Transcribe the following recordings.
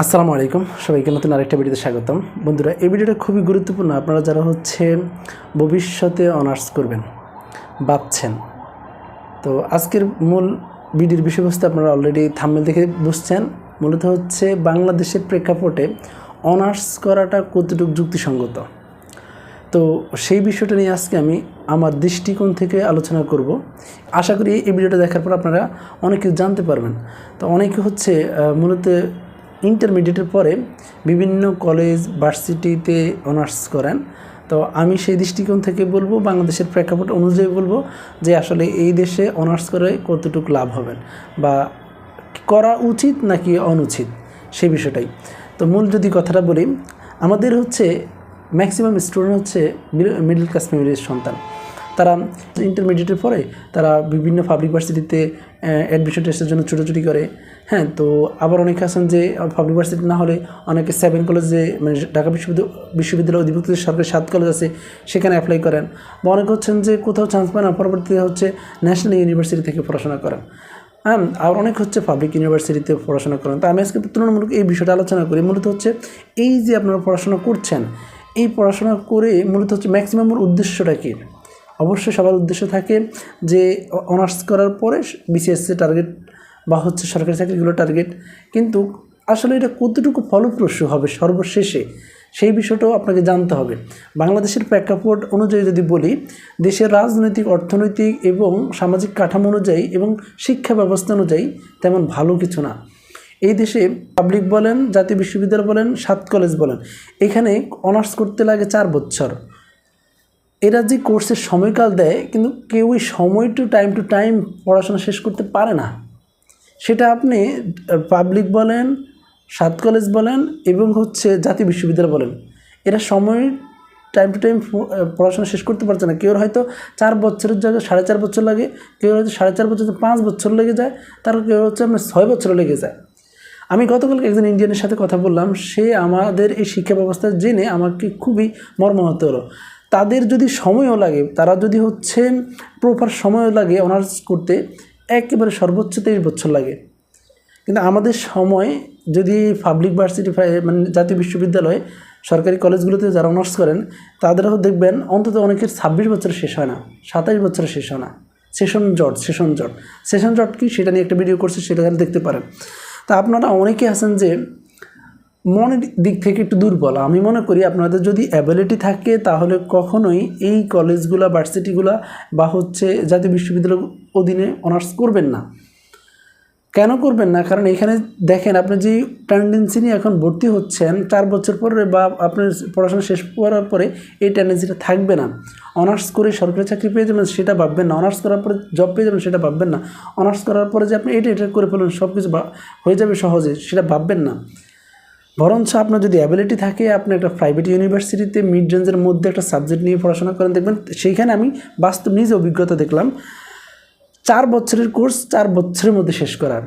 আসসালামু আলাইকুম, সবাইকে নতুন আরেকটা ভিডিওতে স্বাগতম। বন্ধুরা, এই ভিডিওটা খুবই গুরুত্বপূর্ণ। আপনারা যারা হচ্ছে ভবিষ্যতে অনার্স করবেন, ভাবছেন, তো আজকের মূল ভিডিওর বিষয়বস্তু আপনারা অলরেডি থাম্বেল দেখে বুঝছেন। মূলত হচ্ছে বাংলাদেশের প্রেক্ষাপটে অনার্স করাটা কতটুকু যুক্তিসঙ্গত। তো সেই বিষয়টা নিয়ে আজকে আমি আমার দৃষ্টিকোণ থেকে আলোচনা করব। আশা করি এই ভিডিওটা দেখার পর আপনারা অনেক কিছু জানতে পারবেন। তো অনেকে হচ্ছে মূলত ইন্টারমিডিয়েটের পরে বিভিন্ন কলেজ, ভার্সিটিতে অনার্স করেন। তো আমি সেই দৃষ্টিকোণ থেকে বলব, বাংলাদেশের প্রেক্ষাপট অনুযায়ী বলব যে আসলে এই দেশে অনার্স করে কতটুকু লাভ হবেন বা করা উচিত নাকি অনুচিত সেই বিষয়টাই। তো মূল যদি কথাটা বলি, আমাদের হচ্ছে ম্যাক্সিমাম স্টুডেন্ট হচ্ছে মিডল ক্লাস ফ্যামিলির সন্তান। তারা ইন্টারমিডিয়েটের পরে তারা বিভিন্ন পাবলিক ভার্সিটিতে অ্যাডমিশন টেস্টের জন্য ছুটোছুটি করে। হ্যাঁ তো আবার অনেকে আছেন যে পাবলিক ভার্সিটি না হলে অনেকে সেভেন কলেজে মানে ঢাকা বিশ্ববিদ্যালয় বিশ্ববিদ্যালয় অধিভুক্ত সরকারি সাত কলেজ আছে, সেখানে অ্যাপ্লাই করেন। বা অনেকে হচ্ছেন যে, কোথাও চান্স পায় না, পরবর্তীতে হচ্ছে ন্যাশনাল ইউনিভার্সিটি থেকে পড়াশোনা করেন। হ্যাঁ আর অনেক হচ্ছে পাবলিক ইউনিভার্সিটিতে পড়াশোনা করেন। তো আমি আজকে তুলনামূলক এই বিষয়টা আলোচনা করি। মূলত হচ্ছে এই যে আপনারা পড়াশোনা করছেন, এই পড়াশোনা করে মূলত হচ্ছে ম্যাক্সিমাম উদ্দেশ্যটা কী? অবশ্যই সবার উদ্দেশ্য থাকে যে অনার্স করার পরে বিসিএসসি টার্গেট বা হচ্ছে সরকারি চাকরিগুলো টার্গেট কিন্তু আসলে এটা কতটুকু ফলপ্রসূ হবে সর্বশেষে সেই বিষয়টাও আপনাকে জানতে হবে। বাংলাদেশের প্রেক্ষাপট অনুযায়ী যদি বলি, দেশের রাজনৈতিক, অর্থনৈতিক এবং সামাজিক কাঠামো অনুযায়ী এবং শিক্ষা ব্যবস্থা অনুযায়ী তেমন ভালো কিছু না। এই দেশে পাবলিক বলেন, জাতীয় বিশ্ববিদ্যালয় বলেন, সাত কলেজ বলেন, এখানে অনার্স করতে লাগে চার বছর। এরা যে কোর্সের সময়কাল দেয়, কিন্তু কেউই সময় টু টাইম টু টাইম পড়াশোনা শেষ করতে পারে না। সেটা আপনি পাবলিক বলেন, সাত কলেজ বলেন এবং হচ্ছে জাতীয় বিশ্ববিদ্যালয় বলেন। এরা সময় টাইম টু টাইম পড়াশোনা শেষ করতে পারছে না। কেউ হয়তো চার বছরের জায়গায় সাড়ে চার বছর লাগে, কেউ হয়তো সাড়ে চার বছর, পাঁচ বছর লেগে যায়, তার কেউ হচ্ছে আপনার ছয় বছর লেগে যায়। আমি গতকালকে একজন ইন্ডিয়ানের সাথে কথা বললাম, সে আমাদের এই শিক্ষা ব্যবস্থা জেনে আমাকে খুবই মর্মাহত হলো। তাদের যদি সময়ও লাগে, তারা যদি হচ্ছে প্রপার সময়ও লাগে অনার্স করতে একেবারে সর্বোচ্চ তেইশ বছর লাগে। কিন্তু আমাদের সময় যদি পাবলিক ভার্সিটি মানে জাতীয় বিশ্ববিদ্যালয়ে সরকারি কলেজগুলোতে যারা অনার্স করেন, তাদেরও দেখবেন অন্তত অনেকের ছাব্বিশ বছর শেষ হয় না, সাতাইশ বছর শেষ হয় না। সেশন জট সেশন জট। সেশন জট কি? সেটা নিয়ে একটা ভিডিও করছে, সেটা দেখতে পারেন। তা আপনারা অনেকে আছেন যে মনের দিক থেকে একটু দুর্বল। আমি মনে করি আপনাদের যদি অ্যাবিলিটি থাকে, তাহলে কখনোই এই কলেজগুলো ভার্সিটিগুলো বা হচ্ছে জাতীয় বিশ্ববিদ্যালয় অধীনে অনার্স করবেন না। কেন করবেন না? কারণ এখানে দেখেন, আপনি যে টেন্ডেন্সি নিয়ে এখন ভর্তি হচ্ছেন, চার বছর পরে বা আপনার পড়াশোনা শেষ করার পরে এই টেন্ডেন্সিটা থাকবে না। অনার্স করে সরকারি চাকরি পেয়ে যাবেন, সেটা ভাববেন না। অনার্স করার পরে জব পেয়ে যাবেন, সেটা ভাববেন না। অনার্স করার পরে যে আপনি এটা এটা করে ফেলবেন সব কিছু হয়ে যাবে সহজে, সেটা ভাববেন না। বরঞ্চ আপনার যদি অ্যাবিলিটি থাকে, আপনি একটা প্রাইভেট ইউনিভার্সিটিতে মিড রেঞ্জের মধ্যে একটা সাবজেক্ট নিয়ে পড়াশোনা করেন, দেখবেন সেইখানে আমি বাস্তব নিজে অভিজ্ঞতা দেখলাম, চার বছরের কোর্স চার বছরের মধ্যে শেষ করার।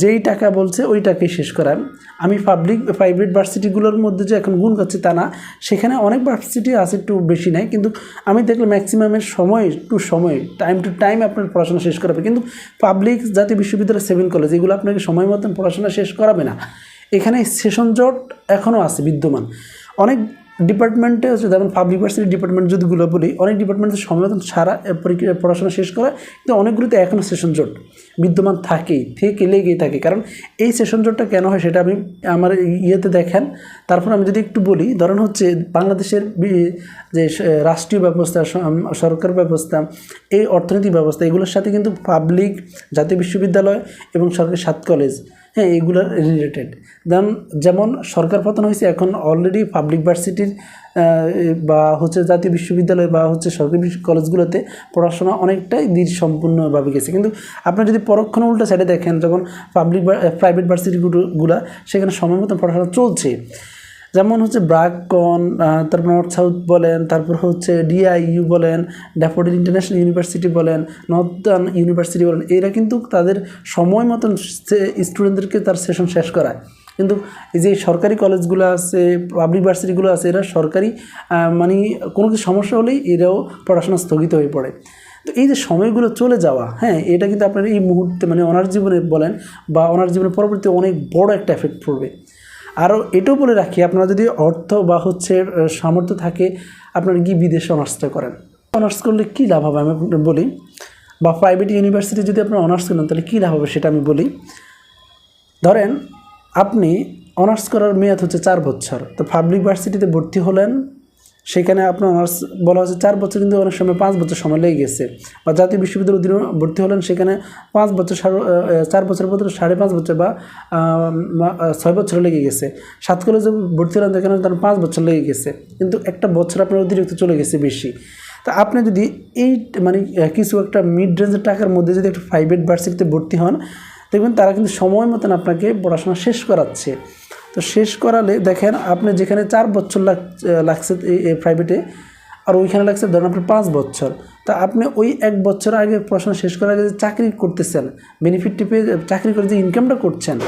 যেই টাকা বলছে ওই টাকাই শেষ করার। আমি পাবলিক প্রাইভেট ভার্সিটিগুলোর মধ্যে যে এখন গুণ করছি তা না, সেখানে অনেক ভার্সিটি আছে একটু বেশি নেয় কিন্তু আমি দেখলাম ম্যাক্সিমামের সময় টু সময় টাইম টু টাইম আপনার পড়াশোনা শেষ করাবে। কিন্তু পাবলিক জাতীয় বিশ্ববিদ্যালয় সেভেন কলেজ এগুলো আপনাকে সময় মতন পড়াশোনা শেষ করাবে না। এখানে সেশন জট এখনও আছে, বিদ্যমান। অনেক ডিপার্টমেন্টে হচ্ছে, যেমন পাবলিক ভার্সিটি ডিপার্টমেন্ট যদিগুলো বলি, অনেক ডিপার্টমেন্টের সময় সারা পরীক্ষা, পড়াশোনা শেষ করে, কিন্তু অনেকগুলোতে এখনও সেশন জট। বিদ্যমান থাকেই, থেকে লেগেই থাকে। কারণ এই সেশন জটটা কেন হয় সেটা আমি, আমার ইয়েতে দেখেন। তারপর আমি যদি একটু বলি, ধরেন হচ্ছে বাংলাদেশের যে রাষ্ট্রীয় ব্যবস্থা সরকার ব্যবস্থা, এই অর্থনৈতিক ব্যবস্থা, এগুলোর সাথে কিন্তু পাবলিক জাতীয় বিশ্ববিদ্যালয় এবং সরকারি সাত কলেজ হ্যাঁ এগুলোর রিলেটেড যেমন যেমন সরকার পতন হয়েছে, এখন অলরেডি পাবলিক ভার্সিটির বা হচ্ছে জাতীয় বিশ্ববিদ্যালয় বা হচ্ছে সরকারি কলেজগুলোতে পড়াশোনা অনেকটাই দীর সম্পূর্ণভাবে গেছে। কিন্তু আপনি যদি পরোক্ষণ উল্টো সাইডে দেখেন, যখন পাবলিক প্রাইভেট ভার্সিটিগুলো সেখানে সময় মতো পড়াশোনা চলছে যেমন হচ্ছে ব্রাককন তারপর নর্থ সাউথ বলেন, তারপর হচ্ছে ডিআইইউ বলেন, ড্যাফোডিল ইন্টারন্যাশনাল ইউনিভার্সিটি বলেন, নর্দার্ন ইউনিভার্সিটি বলেন, এরা কিন্তু তাদের সময় মতন স্টুডেন্টদেরকে তার সেশন শেষ করায়। কিন্তু এই যে সরকারি কলেজগুলো আছে, পাবলিক ভার্সিটিগুলো আছে, এরা সরকারি মানে কোনো কিছু সমস্যা হলেই এরাও পড়াশোনা স্থগিত হয়ে পড়ে। তো এই যে সময়গুলো চলে যাওয়া হ্যাঁ এটা কিন্তু আপনার এই মুহূর্তে মানে অনার্স জীবনে বলেন বা অনার্স জীবনের পরবর্তী অনেক বড় একটা এফেক্ট পড়বে। আরও এটাও বলে রাখি, আপনারা যদি অর্থ বা হচ্ছে সামর্থ্য থাকে, আপনারা কি বিদেশে অনার্সটা করেন। অনার্স করলে কী লাভ হবে? আমি বলি, বা প্রাইভেট ইউনিভার্সিটি যদি আপনার অনার্স করেন, তাহলে কী লাভ হবে সেটা আমি বলি। ধরেন, আপনি অনার্স করার মেয়াদ হচ্ছে চার বছর। তো পাবলিক ভার্সিটিতে ভর্তি হলেন সেখানে আপনার অনার্স বলা হচ্ছে চার বছর কিন্তু অনেক সময় পাঁচ বছর সময় লেগে গেছে। বা জাতীয় বিশ্ববিদ্যালয়ের অধীনে ভর্তি হলেন সেখানে পাঁচ বছর চার বছর বদলে সাড়ে পাঁচ বছর বা ছয় বছর লেগে গেছে। সাত কলেজে ভর্তি হলেন সেখানে তার পাঁচ বছর লেগে গেছে। কিন্তু একটা বছর আপনার অতিরিক্ত চলে গেছে বেশি। তা আপনি যদি এই মানে কিছু একটা মিড রেঞ্জের টাকার মধ্যে যদি একটা প্রাইভেট ভার্সিটিতে ভর্তি হন, দেখবেন তারা কিন্তু সময় মতন আপনাকে পড়াশোনা শেষ করাচ্ছে। তো শেষ করালে দেখেন আপনি যেখানে চার বছর লাগ লাগছে প্রাইভেটে আর ওইখানে লাগছে ধরেন আপনার পাঁচ বছর। তা আপনি ওই এক বছর আগে পড়াশোনা শেষ করার আগে যে চাকরি করতেছেন বেনিফিটটি পেয়ে চাকরি করে যে ইনকামটা করছেন,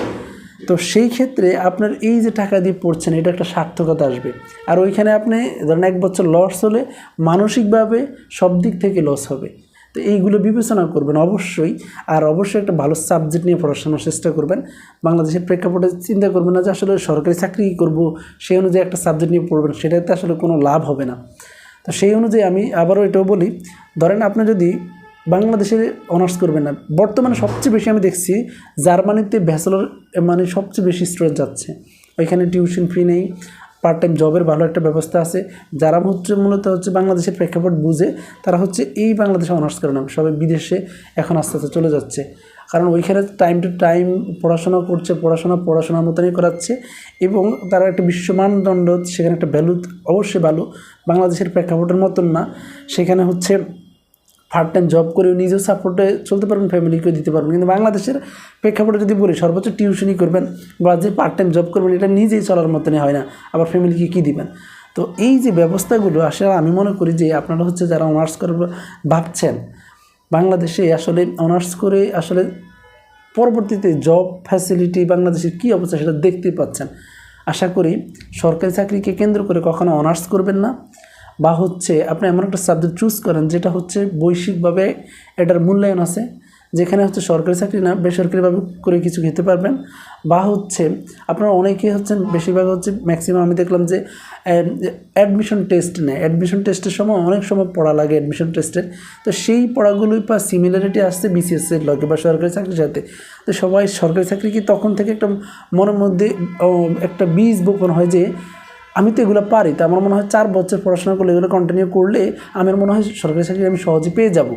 তো সেই ক্ষেত্রে আপনার এই যে টাকা দিয়ে পড়ছেন, এটা একটা সার্থকতা আসবে। আর ওইখানে আপনি ধরেন এক বছর লস হলে মানসিকভাবে সব দিক থেকে লস হবে। তো এইগুলো বিবেচনা করবেন অবশ্যই। আর অবশ্যই একটা ভালো সাবজেক্ট নিয়ে পড়াশোনার চেষ্টা করবেন। বাংলাদেশের প্রেক্ষাপটে চিন্তা করবেন না যে আসলে সরকারি চাকরি করব, সেই অনুযায়ী একটা সাবজেক্ট নিয়ে পড়বেন, সেটাতে আসলে কোনো লাভ হবে না। তো সেই অনুযায়ী আমি আবারও এটাও বলি, ধরেন আপনি যদি বাংলাদেশে অনার্স করবেন না, বর্তমানে সবচেয়ে বেশি আমি দেখছি জার্মানিতে ব্যাচেলর মানে সবচেয়ে বেশি স্টুডেন্ট যাচ্ছে। ওইখানে টিউশন ফি নেই পার্ট টাইম জবের ভালো একটা ব্যবস্থা আছে। যারা হচ্ছে মূলত হচ্ছে বাংলাদেশের প্রেক্ষাপট বুঝে, তারা হচ্ছে এই বাংলাদেশে অনার্স করে না। সবাই বিদেশে এখন আস্তে আস্তে চলে যাচ্ছে। কারণ ওইখানে টাইম টু টাইম পড়াশোনা করছে, পড়াশোনা, পড়াশোনার মতনই করাচ্ছে এবং তারা একটা বিশ্ব মানদণ্ড সেখানে একটা ভ্যালু অবশ্যই ভালো বাংলাদেশের প্রেক্ষাপটের মতন না। সেখানে হচ্ছে পার্ট টাইম জব করেও নিজেও সাপোর্টে চলতে পারবেন ফ্যামিলিকেও দিতে পারবেন। কিন্তু বাংলাদেশের প্রেক্ষাপটে যদি বলি, সর্বোচ্চ টিউশনই করবেন বা যে পার্ট টাইম জব করবেন, এটা নিজেই চলার মতনই হয় না। আবার ফ্যামিলিকে কী দিবেন? তো এই যে ব্যবস্থাগুলো, আসলে আমি মনে করি যে আপনারা হচ্ছে যারা অনার্স করে ভাবছেন, বাংলাদেশে আসলে অনার্স করে আসলে পরবর্তীতে জব ফ্যাসিলিটি বাংলাদেশের কী অবস্থা সেটা দেখতে পাচ্ছেন। আশা করি সরকারি চাকরিকে কেন্দ্র করে কখনো অনার্স করবেন না। বা হচ্ছে আপনি এমন একটা সাবজেক্ট চুজ করেন যেটা হচ্ছে বৈশ্বিকভাবে এটার মূল্যায়ন আছে, যেখানে হচ্ছে সরকারি চাকরি না, বেসরকারিভাবে করে কিছু খেতে পারবেন বা হচ্ছে আপনারা অনেকেই হচ্ছেন বেশিরভাগ হচ্ছে ম্যাক্সিমাম আমি দেখলাম যে অ্যাডমিশন টেস্ট নেয়। অ্যাডমিশন টেস্টের সময় অনেক সময় পড়া লাগে অ্যাডমিশন টেস্টের তো সেই পড়াগুলোই বা সিমিলারিটি আসছে বিসিএসের লগে বা সরকারি চাকরির সাথে। তো সবাই সরকারি চাকরি কি তখন থেকে একটা মনের মধ্যে একটা বীজ বপন হয় যে আমি তো এগুলো পারি, তো আমার মনে হয় চার বছর পড়াশোনা করলে এগুলো কন্টিনিউ করলে আমার মনে হয় সরকারি চাকরি আমি সহজে পেয়ে যাব।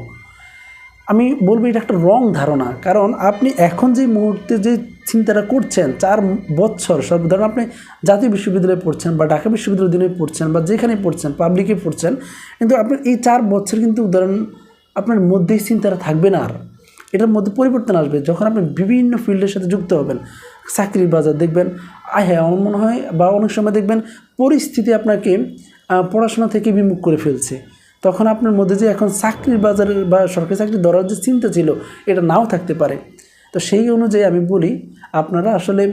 আমি বলব এটা একটা রং ধারণা, কারণ আপনি এখন যে মুহূর্তে যে চিন্তাটা করছেন, চার বছর সব, ধরুন আপনি জাতীয় বিশ্ববিদ্যালয়ে পড়ছেন বা ঢাকা বিশ্ববিদ্যালয়ের দিনে পড়ছেন বা যেখানে পড়ছেন পাবলিকে পড়ছেন, কিন্তু আপনার এই চার বছর কিন্তু ধরেন আপনার মধ্যেই চিন্তাটা থাকবে না আর। এটার মধ্যে পরিবর্তন আসবে, যখন আপনি বিভিন্ন ফিল্ডের সাথে যুক্ত হবেন, চাকরির বাজার দেখবেন হ্যাঁ আমার মনে হয় বা অনেক সময় দেখবেন পরিস্থিতি আপনাকে পড়াশোনা থেকে বিমুখ করে ফেলছে। তখন আপনার মধ্যে যে এখন চাকরির বাজারের বা সরকারি চাকরি ধরার যে চিন্তা ছিল, এটা নাও থাকতে পারে। তো সেই অনুযায়ী আমি বলি, আপনারা আসলে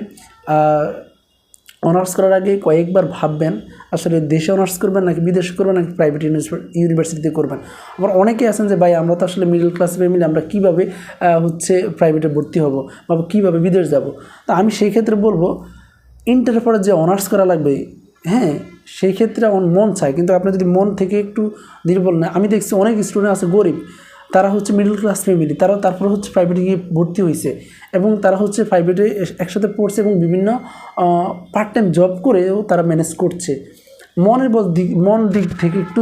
অনার্স করার আগে কয়েকবার ভাববেন, আসলে দেশে অনার্স করবেন নাকি বিদেশে করবেন নাকি প্রাইভেট ইউনিভার্সিটিতে করবেন? আবার অনেকে আছেন যে, ভাই, আমরা তো আসলে মিডল ক্লাস ফ্যামিলি আমরা কীভাবে হচ্ছে প্রাইভেটে ভর্তি হব বা কীভাবে বিদেশ যাব? তো আমি সেই ক্ষেত্রে বলব ইন্টারের পরে যে অনার্স করা লাগবে হ্যাঁ সেই ক্ষেত্রে মন চায়। কিন্তু আপনি যদি মন থেকে একটু দুর্বল না, আমি দেখছি অনেক স্টুডেন্ট আছে গরিব, তারা হচ্ছে মিডল ক্লাস ফ্যামিলি তারা তারপর হচ্ছে প্রাইভেটে গিয়ে ভর্তি হয়েছে এবং তারা হচ্ছে প্রাইভেটে একসাথে পড়ছে এবং বিভিন্ন পার্ট টাইম জব করেও তারা ম্যানেজ করছে। মনের বল দিক, মন দিক থেকে একটু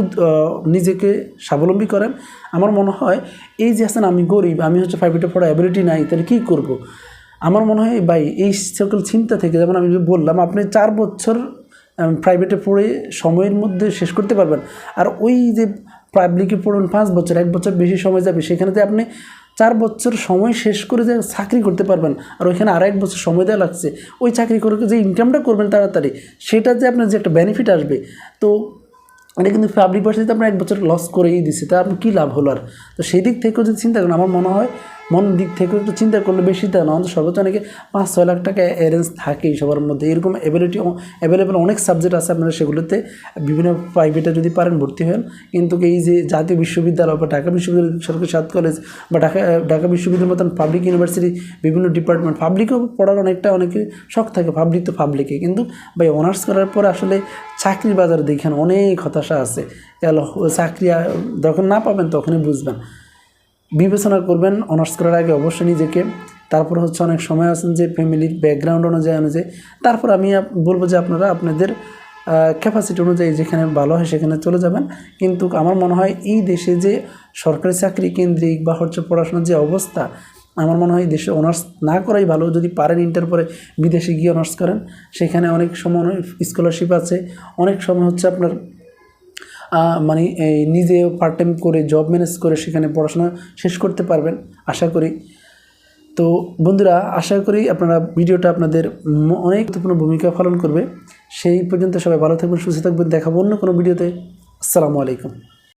নিজেকে স্বাবলম্বী করেন। আমার মনে হয়, এই যে আছেন আমি গরিব, আমি হচ্ছে প্রাইভেটে পড়া অ্যাবিলিটি নাই, তাহলে কী করব? আমার মনে হয়, ভাই, এই সকল চিন্তা থেকে যেমন আমি বললাম, আপনি চার বছর প্রাইভেটে পড়ে সময়ের মধ্যে শেষ করতে পারবেন। আর ওই যে পাবলিকে পড়ুন পাঁচ বছর, এক বছর বেশি সময় যাবে সেখানে যে আপনি চার বছর সময় শেষ করে যে চাকরি করতে পারবেন। আর ওইখানে আর এক বছর সময় দেওয়া লাগছে। ওই চাকরি করে যে ইনকামটা করবেন তাড়াতাড়ি, সেটা যে আপনার যে একটা বেনিফিট আসবে। তো এটা কিন্তু পাবলিক ভার্সিটিতে আপনার এক বছর লস করেই দিচ্ছে তা আপনি কী লাভ হলো আর? তো সেই দিক থেকেও যদি চিন্তা করেন, আমার মনে হয় মন দিক থেকেও একটু চিন্তা করলে বেশি দেয় না। অন্তত সর্বোচ্চ অনেকে পাঁচ, ছয় লাখ টাকা অ্যারেঞ্জ থাকেই সবার মধ্যে। এরকম অ্যাবিলিটি অ্যাভেলেবেল অনেক সাবজেক্ট আছে আপনারা সেগুলোতে। বিভিন্ন প্রাইভেটে যদি পারেন ভর্তি হন। কিন্তু এই যে জাতীয় বিশ্ববিদ্যালয় বা ঢাকা বিশ্ববিদ্যালয় সরকারি সাত কলেজ বা ঢাকা ঢাকা বিশ্ববিদ্যালয়ের মতন পাবলিক ইউনিভার্সিটি বিভিন্ন ডিপার্টমেন্ট পাবলিকও পড়ার অনেকটা অনেকে শখ থাকে পাবলিক তো পাবলিকে কিন্তু ভাই অনার্স করার পর আসলে চাকরির বাজার দেখেন অনেক হতাশা আছে। চাকরি যখন না পাবেন তখনই বুঝবেন। বিবেচনা করবেন অনার্স করার আগে অবশ্যই নিজেকে। তারপর হচ্ছে অনেক সময় আছেন যে ফ্যামিলির ব্যাকগ্রাউন্ড অনুযায়ী অনুযায়ী। তারপর আমি বলব যে আপনারা আপনাদের ক্যাপাসিটি অনুযায়ী যেখানে ভালো হয় সেখানে চলে যাবেন। কিন্তু আমার মনে হয় এই দেশে যে সরকারি চাকরি কেন্দ্রিক বা হচ্ছে পড়াশোনার যে অবস্থা, আমার মনে হয় দেশে অনার্স না করাই ভালো। যদি পারেন ইন্টার পরে বিদেশে গিয়ে অনার্স করেন, সেখানে অনেক সময় স্কলারশিপ আছে। অনেক সময় হচ্ছে আপনার মানে নিজে পার্ট টাইম করে জব ম্যানেজ করে সেখানে পড়াশোনা শেষ করতে পারবেন, আশা করি। তো বন্ধুরা, আশা করি আপনারা ভিডিওটা আপনাদের অনেক গুরুত্বপূর্ণ ভূমিকা পালন করবে। সেই পর্যন্ত সবাই ভালো থাকবেন, সুস্থ থাকবেন। দেখাবো অন্য কোনো ভিডিওতে। আসসালামু আলাইকুম।